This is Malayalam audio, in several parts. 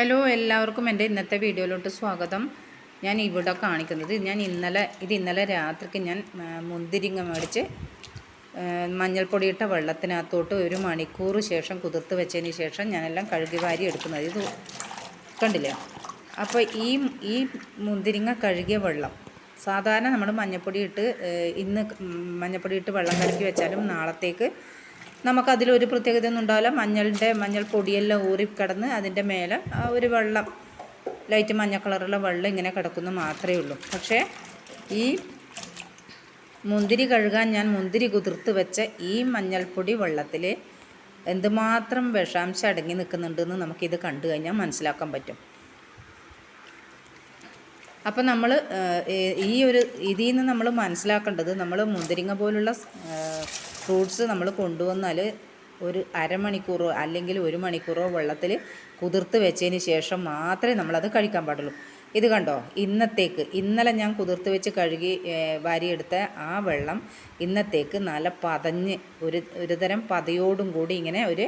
ഹലോ എല്ലാവർക്കും എന്റെ ഇന്നത്തെ വീഡിയോയിലോട്ട് സ്വാഗതം. ഞാൻ ഇവിടെ കാണിക്കുന്നത് ഞാൻ ഇന്നലെ ഇത് ഇന്നലെ രാത്രിക്ക് ഞാൻ മുന്തിരിങ്ങ മേടിച്ച് മഞ്ഞൾപ്പൊടിയിട്ട വെള്ളത്തിനകത്തോട്ട് ഒരു മണിക്കൂർ ശേഷം കുതിർത്ത് വെച്ചതിന് ശേഷം ഞാനെല്ലാം കഴുകി വാരി എടുക്കുന്നത്. ഇത് കണ്ടില്ലേ? അപ്പോൾ ഈ ഈ മുന്തിരിങ്ങ കഴുകിയ വെള്ളം സാധാരണ നമ്മൾ മഞ്ഞൾപ്പൊടി ഇട്ട് ഇന്ന് മഞ്ഞൾപ്പൊടി ഇട്ട് വെള്ളം കലക്കി വെച്ചാലും നാളത്തേക്ക് നമുക്കതിലൊരു പ്രത്യേകത ഒന്നും ഉണ്ടാവില്ല. മഞ്ഞളിന്റെ മഞ്ഞൾ പൊടിയെല്ലാം ഊറി കിടന്ന് അതിന്റെ മേലെ ഒരു വെള്ളം ലൈറ്റ് മഞ്ഞ കളറുള്ള വെള്ളം ഇങ്ങനെ കിടക്കുന്നു മാത്രമേ ഉള്ളൂ. പക്ഷേ ഈ മുന്തിരി കഴുകാൻ ഞാൻ മുന്തിരി കുതിർത്ത് വെച്ച ഈ മഞ്ഞൾപ്പൊടി വെള്ളത്തിൽ എന്തുമാത്രം വിഷാംശം അടങ്ങി നിൽക്കുന്നുണ്ടെന്ന് നമുക്കിത് കണ്ടു കഴിഞ്ഞാൽ മനസ്സിലാക്കാൻ പറ്റും. അപ്പോൾ നമ്മൾ ഈ ഒരു ഇതിൽ നിന്ന് നമ്മൾ മനസ്സിലാക്കേണ്ടത് നമ്മൾ മുന്തിരിങ്ങ പോലുള്ള ഫ്രൂട്ട്സ് നമ്മൾ കൊണ്ടുവന്നാൽ ഒരു അരമണിക്കൂറോ അല്ലെങ്കിൽ ഒരു മണിക്കൂറോ വെള്ളത്തിൽ കുതിർത്ത് വെച്ചതിന് ശേഷം മാത്രമേ നമ്മളത് കഴിക്കാൻ പാടുള്ളൂ. ഇത് കണ്ടോ? ഇന്നത്തേക്ക് ഇന്നലെ ഞാൻ കുതിർത്ത് വെച്ച് കഴുകി വാരിയെടുത്ത ആ വെള്ളം ഇന്നത്തേക്ക് നല്ല പതഞ്ഞ് ഒരു ഒരു തരം പതയോടും കൂടി ഇങ്ങനെ ഒരു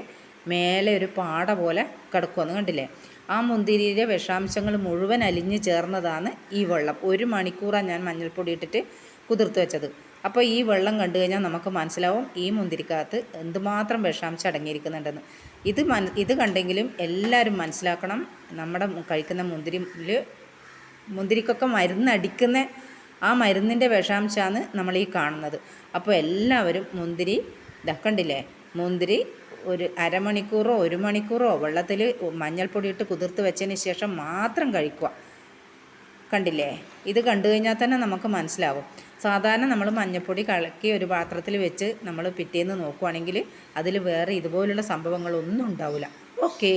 മേലെ ഒരു പാട പോലെ കിടക്കുമെന്ന് കണ്ടില്ലേ? ആ മുന്തിരിയിലെ വിഷാംശങ്ങൾ മുഴുവൻ അലിഞ്ഞ് ചേർന്നതാണ് ഈ വെള്ളം. ഒരു മണിക്കൂറാണ് ഞാൻ മഞ്ഞൾപ്പൊടി ഇട്ടിട്ട് കുതിർത്ത് വെച്ചത്. അപ്പോൾ ഈ വെള്ളം കണ്ടു കഴിഞ്ഞാൽ നമുക്ക് മനസ്സിലാവും ഈ മുന്തിരിക്കകത്ത് എന്തുമാത്രം വിഷാംശം അടങ്ങിയിരിക്കുന്നുണ്ടെന്ന്. ഇത് മന ഇത് കണ്ടെങ്കിലും എല്ലാവരും മനസ്സിലാക്കണം നമ്മുടെ കഴിക്കുന്ന മുന്തിരിയിൽ മുന്തിരിക്കൊക്കെ മരുന്നടിക്കുന്ന ആ മരുന്നിന്റെ വിഷാംശമാണ് നമ്മൾ ഈ കാണുന്നത്. അപ്പോൾ എല്ലാവരും മുന്തിരി ഇതക്കണ്ടില്ലേ മുന്തിരി ഒരു അരമണിക്കൂറോ ഒരു മണിക്കൂറോ വെള്ളത്തിൽ മഞ്ഞൾപ്പൊടി ഇട്ട് കുതിർത്ത് വെച്ചതിന് ശേഷം മാത്രം കഴിക്കുക. കണ്ടില്ലേ? ഇത് കണ്ടു കഴിഞ്ഞാൽ തന്നെ നമുക്ക് മനസ്സിലാവും. സാധാരണ നമ്മൾ മഞ്ഞൾപ്പൊടി കലക്കി ഒരു പാത്രത്തിൽ വെച്ച് നമ്മൾ പിറ്റേന്ന് നോക്കുവാണെങ്കിൽ അതിൽ വേറെ ഇതുപോലുള്ള സംഭവങ്ങളൊന്നും ഉണ്ടാവില്ല. ഓക്കേ.